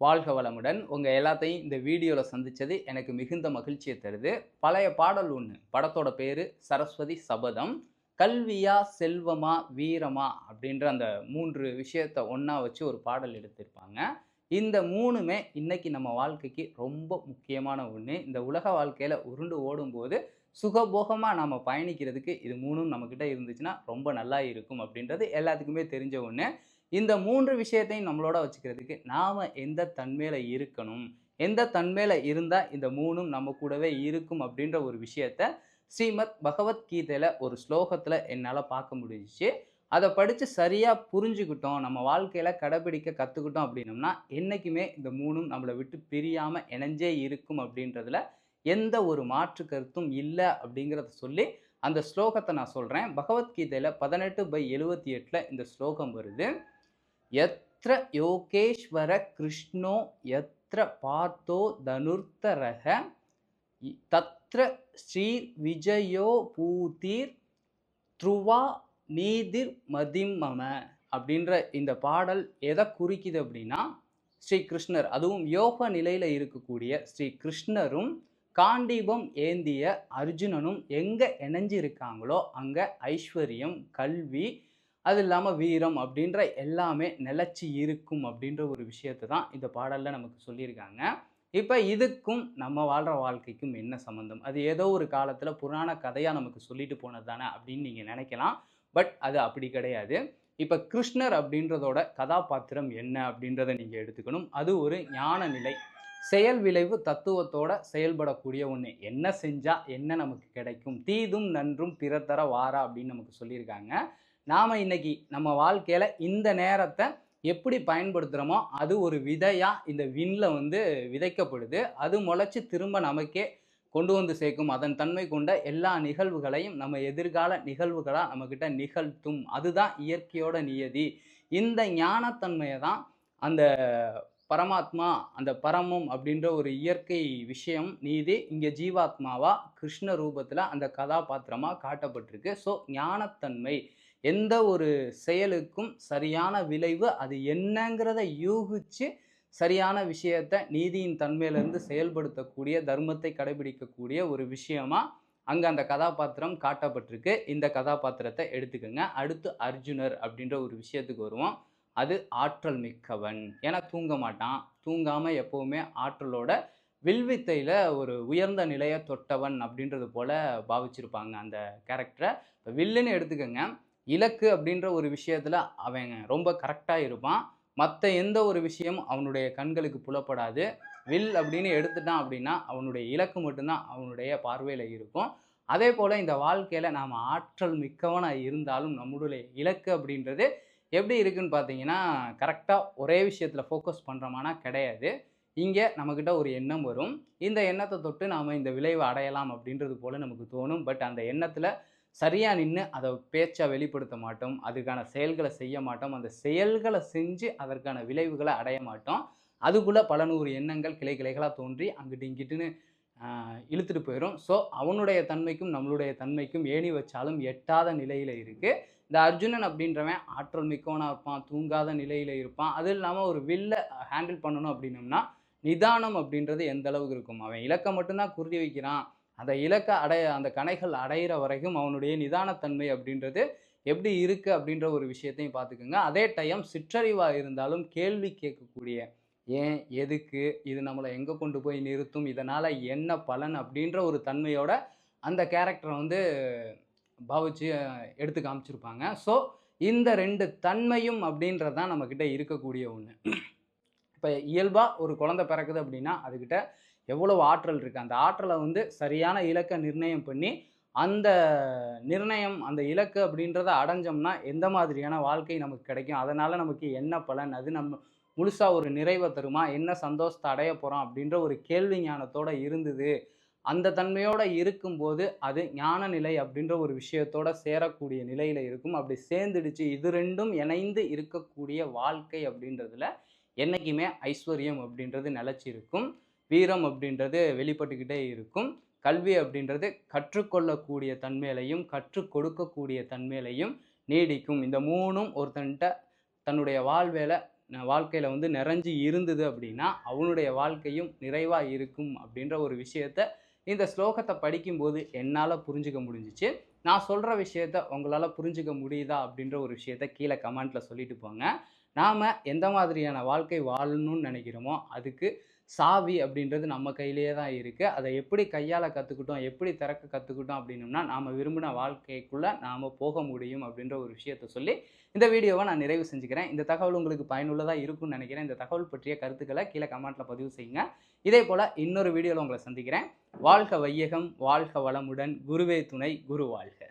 வாழ்க வளமுடன். உங்கள் எல்லாத்தையும் இந்த வீடியோவில் சந்தித்தது எனக்கு மிகுந்த மகிழ்ச்சியை தருது. பழைய பாடல் ஒன்று படத்தோட பேர் சரஸ்வதி சபதம். கல்வியா செல்வமா வீரமா அப்படின்ற அந்த மூன்று விஷயத்தை ஒன்றா வச்சு ஒரு பாடல் எடுத்திருப்பாங்க. இந்த மூணுமே இன்னைக்கு நம்ம வாழ்க்கைக்கு ரொம்ப முக்கியமான ஒன்று இந்த உலக வாழ்க்கையில் உருண்டு ஓடும்போது சுகபோகமாக நாம் பயணிக்கிறதுக்கு இது மூணும் நம்மக்கிட்ட இருந்துச்சுன்னா ரொம்ப நல்லா இருக்கும் அப்படின்றது எல்லாத்துக்குமே தெரிஞ்ச ஒன்று இந்த மூன்று விஷயத்தையும் நம்மளோட வச்சுக்கிறதுக்கு நாம் எந்த தன்மையில் இருக்கணும்? எந்த தன்மையில் இருந்தால் இந்த மூணும் நம்ம கூடவே இருக்கும் அப்படின்ற ஒரு விஷயத்த ஸ்ரீமத் பகவத்கீதையில் ஒரு ஸ்லோகத்தில் என்னால் பார்க்க முடிஞ்சிச்சு. அதை படித்து சரியாக புரிஞ்சுக்கிட்டோம் நம்ம வாழ்க்கையில் கடைபிடிக்க கற்றுக்கிட்டோம் அப்படின்னம்னா என்றைக்குமே இந்த மூணும் நம்மளை விட்டு பிரியாமல் இணைஞ்சே இருக்கும் அப்படின்றதுல எந்த ஒரு மாற்று கருத்தும் இல்லை அப்படிங்கிறத சொல்லி அந்த ஸ்லோகத்தை நான் சொல்கிறேன் பகவத்கீதையில் பதினெட்டு பை எழுபத்தி எட்டில் இந்த ஸ்லோகம் வருது. எத்திர யோகேஸ்வர கிருஷ்ணோ எத்திர பார்த்தோ தனுர்த்தரக தத்ர ஸ்ரீ விஜயோ பூதீர் த்ருவா நீதிர் மதிமம அப்படின்ற இந்த பாடல் எதை குறிக்குது அப்படின்னா ஸ்ரீ கிருஷ்ணர். அதுவும் யோக நிலையில் இருக்கக்கூடிய ஸ்ரீ கிருஷ்ணரும் காண்டீபம் ஏந்திய அர்ஜுனனும் எங்கே இணைஞ்சிருக்காங்களோ அங்கே ஐஸ்வர்யம் கல்வி அது இல்லாமல் வீரம் அப்படின்ற எல்லாமே நிலச்சி இருக்கும் அப்படின்ற ஒரு விஷயத்தை தான் இந்த பாடலில் நமக்கு சொல்லியிருக்காங்க. இப்போ இதுக்கும் நம்ம வாழ்கிற வாழ்க்கைக்கும் என்ன சம்மந்தம் அது ஏதோ ஒரு காலத்தில் புராண கதையாக நமக்கு சொல்லிட்டு போனது தானே அப்படின்னு நீங்கள் நினைக்கலாம். பட் அது அப்படி கிடையாது. இப்போ கிருஷ்ணர் அப்படின்றதோட கதாபாத்திரம் என்ன அப்படின்றத நீங்கள் எடுத்துக்கணும். அது ஒரு ஞான நிலை. செயல் விளைவு தத்துவத்தோட செயல்படக்கூடிய ஒன்று என்ன செஞ்சால் என்ன நமக்கு கிடைக்கும்? தீதும் நன்றும் பிறத்தர வாரா அப்படின்னு நமக்கு சொல்லியிருக்காங்க. நாம் இன்னைக்கு நம்ம வாழ்க்கையில் இந்த நேரத்தை எப்படி பயன்படுத்துகிறோமோ அது ஒரு விதையாக இந்த விண்ணில் வந்து விதைக்கப்படுது. அது முளைச்சி திரும்ப நமக்கே கொண்டு வந்து சேர்க்கும். அதன் தன்மை கொண்ட எல்லா நிகழ்வுகளையும் நம்ம எதிர்கால நிகழ்வுகளாக நம்மக்கிட்ட நிகழ்த்தும். அதுதான் இயற்கையோட நியதி. இந்த ஞானத்தன்மையை தான் அந்த பரமாத்மா அந்த பரமம் அப்படின்ற ஒரு இயற்கை விஷயம் நீதி இங்கே ஜீவாத்மாவா கிருஷ்ண ரூபத்தில் அந்த கதாபாத்திரமாக காட்டப்பட்டிருக்கு. ஸோ ஞானத்தன்மை. எந்த ஒரு செயலுக்கும் சரியான விளைவு அது என்னங்கிறத யூகிச்சு சரியான விஷயத்தை நீதியின் தன்மையிலிருந்து செயல்படுத்தக்கூடிய தர்மத்தை கடைபிடிக்கக்கூடிய ஒரு விஷயமா அங்கே அந்த கதாபாத்திரம் காட்டப்பட்டிருக்கு. இந்த கதாபாத்திரத்தை எடுத்துக்கோங்க. அடுத்து அர்ஜுனர் அப்படின்ற ஒரு விஷயத்துக்கு வருவோம். அது ஆற்றல் மிக்கவன். ஏன்னா தூங்க மாட்டான். தூங்காமல் எப்போவுமே ஆற்றலோட வில்வித்தையில் ஒரு உயர்ந்த நிலையை தொட்டவன் அப்படின்றது போல பாவிச்சிருப்பாங்க அந்த கேரக்டரை இப்போ வில்லுன்னு எடுத்துக்கோங்க. இலக்கு அப்படின்ற ஒரு விஷயத்தில் அவன் ரொம்ப கரெக்டாக இருப்பான். மற்ற எந்த ஒரு விஷயம் அவனுடைய கண்களுக்கு புலப்படாது. வில் அப்படின்னு எடுத்துட்டான் அப்படின்னா அவனுடைய இலக்கு மட்டும்தான் அவனுடைய பார்வையில் இருக்கும். அதே போல் இந்த வாழ்க்கையில் நாம் ஆற்றல் மிக்கவனாக இருந்தாலும் நம்மளுடைய இலக்கு அப்படின்றது எப்படி இருக்குன்னு பார்த்தீங்கன்னா கரெக்டாக ஒரே விஷயத்தில் ஃபோக்கஸ் பண்ணுறோமானா கிடையாது. இங்கே நம்மக்கிட்ட ஒரு எண்ணம் வரும். இந்த எண்ணத்தை தொட்டு நாம் இந்த விளைவை அடையலாம் அப்படின்றது போல் நமக்கு தோணும். பட் அந்த எண்ணத்தில் சரியாக நின்று அதை பேச்சை வெளிப்படுத்த மாட்டோம் அதுக்கான செயல்களை செய்ய மாட்டோம் அந்த செயல்களை செஞ்சு அதற்கான விளைவுகளை அடைய மாட்டோம். அதுக்குள்ளே பல நூறு எண்ணங்கள் கிளை கிளைகளாக தோன்றி அங்கிட்டு இங்கிட்டுன்னு இழுத்துட்டு போயிடும் ஸோ அவனுடைய தன்மைக்கும் நம்மளுடைய தன்மைக்கும் ஏணி வச்சாலும் எட்டாத நிலையில் இருக்குது இந்த அர்ஜுனன் அப்படின்றவன் ஆற்றல் மிக்கவனாக இருப்பான் தூங்காத நிலையில் இருப்பான். அது இல்லாமல் ஒரு வில்ல ஹேண்டில் பண்ணணும் அப்படின்னம்னா நிதானம் அப்படின்றது எந்த அளவுக்கு இருக்கும்? அவன் இலக்கை மட்டும்தான் குறி வைக்கிறான். அந்த இலக்கை அடைய அந்த கணைகள் அடையிற வரைக்கும் அவனுடைய நிதானத்தன்மை அப்படின்றது எப்படி இருக்குது அப்படின்ற ஒரு விஷயத்தையும் பார்த்துக்குங்க. அதே டைம் சிற்றறிவாக இருந்தாலும் கேள்வி கேட்கக்கூடிய ஏன் எதுக்கு இது நம்மளை எங்கே கொண்டு போய் நிறுத்தும் இதனால் என்ன பலன் அப்படின்ற ஒரு தன்மையோட அந்த கேரக்டரை வந்து பாவிச்சு எடுத்து காமிச்சிருப்பாங்க. ஸோ இந்த ரெண்டு தன்மையும் அப்படின்றது தான் நம்மக்கிட்ட இருக்கக்கூடிய ஒன்று இப்போ இயல்பாக ஒரு குழந்தை பிறக்குது அப்படின்னா அதுக்கிட்ட எவ்வளவு ஆற்றல் இருக்குது அந்த ஆற்றலை வந்து சரியான இலக்கை நிர்ணயம் பண்ணி அந்த நிர்ணயம் அந்த இலக்கு அப்படின்றத அடைஞ்சோம்னா எந்த மாதிரியான வாழ்க்கை நமக்கு கிடைக்கும்? அதனால் நமக்கு என்ன பலன்? அது நம்ம முழுசாக ஒரு நிறைவை தருமா? என்ன சந்தோஷத்தை அடைய போகிறோம் அப்படின்ற ஒரு கேள்வி ஞானத்தோட இருந்தது. அந்த தன்மையோட இருக்கும்போது அது ஞான நிலை அப்படின்ற ஒரு விஷயத்தோட சேரக்கூடிய நிலையில் இருக்கும். அப்படி சேர்ந்துடுச்சு. இது ரெண்டும் இணைந்து இருக்கக்கூடிய வாழ்க்கை அப்படின்றதுல என்றைக்குமே ஐஸ்வர்யம் அப்படின்றது நிலச்சி இருக்கும் வீரம் அப்படின்றது வெளிப்பட்டுக்கிட்டே இருக்கும். கல்வி அப்படின்றது கற்றுக்கொள்ளக்கூடிய தன்மையிலையும் கற்றுக் கொடுக்கக்கூடிய தன்மையிலையும் நீடிக்கும். இந்த மூணும் ஒருத்தன்ட்ட தன்னுடைய வாழ்வேல வாழ்க்கையில் வந்து நிறைஞ்சு இருந்தது அப்படின்னா அவனுடைய வாழ்க்கையும் நிறைவாக இருக்கும் அப்படின்ற ஒரு விஷயத்த இந்த ஸ்லோகத்தை படிக்கும்போது என்னால் புரிஞ்சுக்க முடிஞ்சிச்சு. நான் சொல்கிற விஷயத்த உங்களால் புரிஞ்சுக்க முடியுதா அப்படின்ற ஒரு விஷயத்த கீழே கமெண்ட்டில் சொல்லிட்டு போங்க. நாம் எந்த மாதிரியான வாழ்க்கை வாழணும்னு நினைக்கிறோமோ அதுக்கு சாவி அப்படின்றது நம்ம கையிலேயே தான் இருக்குது அதை எப்படி கையால் கற்றுக்கிட்டோம் எப்படி திறக்க கற்றுக்கிட்டோம் அப்படின்னோம்னா நாம் விரும்பின வாழ்க்கைக்குள்ளே நாம் போக முடியும் அப்படின்ற ஒரு விஷயத்த சொல்லி இந்த வீடியோவை நான் நிறைவு செஞ்சுக்கிறேன். இந்த தகவல் உங்களுக்கு பயனுள்ளதாக இருக்கும்னு நினைக்கிறேன். இந்த தகவல் பற்றிய கருத்துக்களை கீழே கமெண்ட்டில் பதிவு செய்யுங்க. இதே போல் இன்னொரு வீடியோவில் உங்களை சந்திக்கிறேன். வாழ்க வையகம் வாழ்க வளமுடன் குருவே துணை குரு வாழ்க.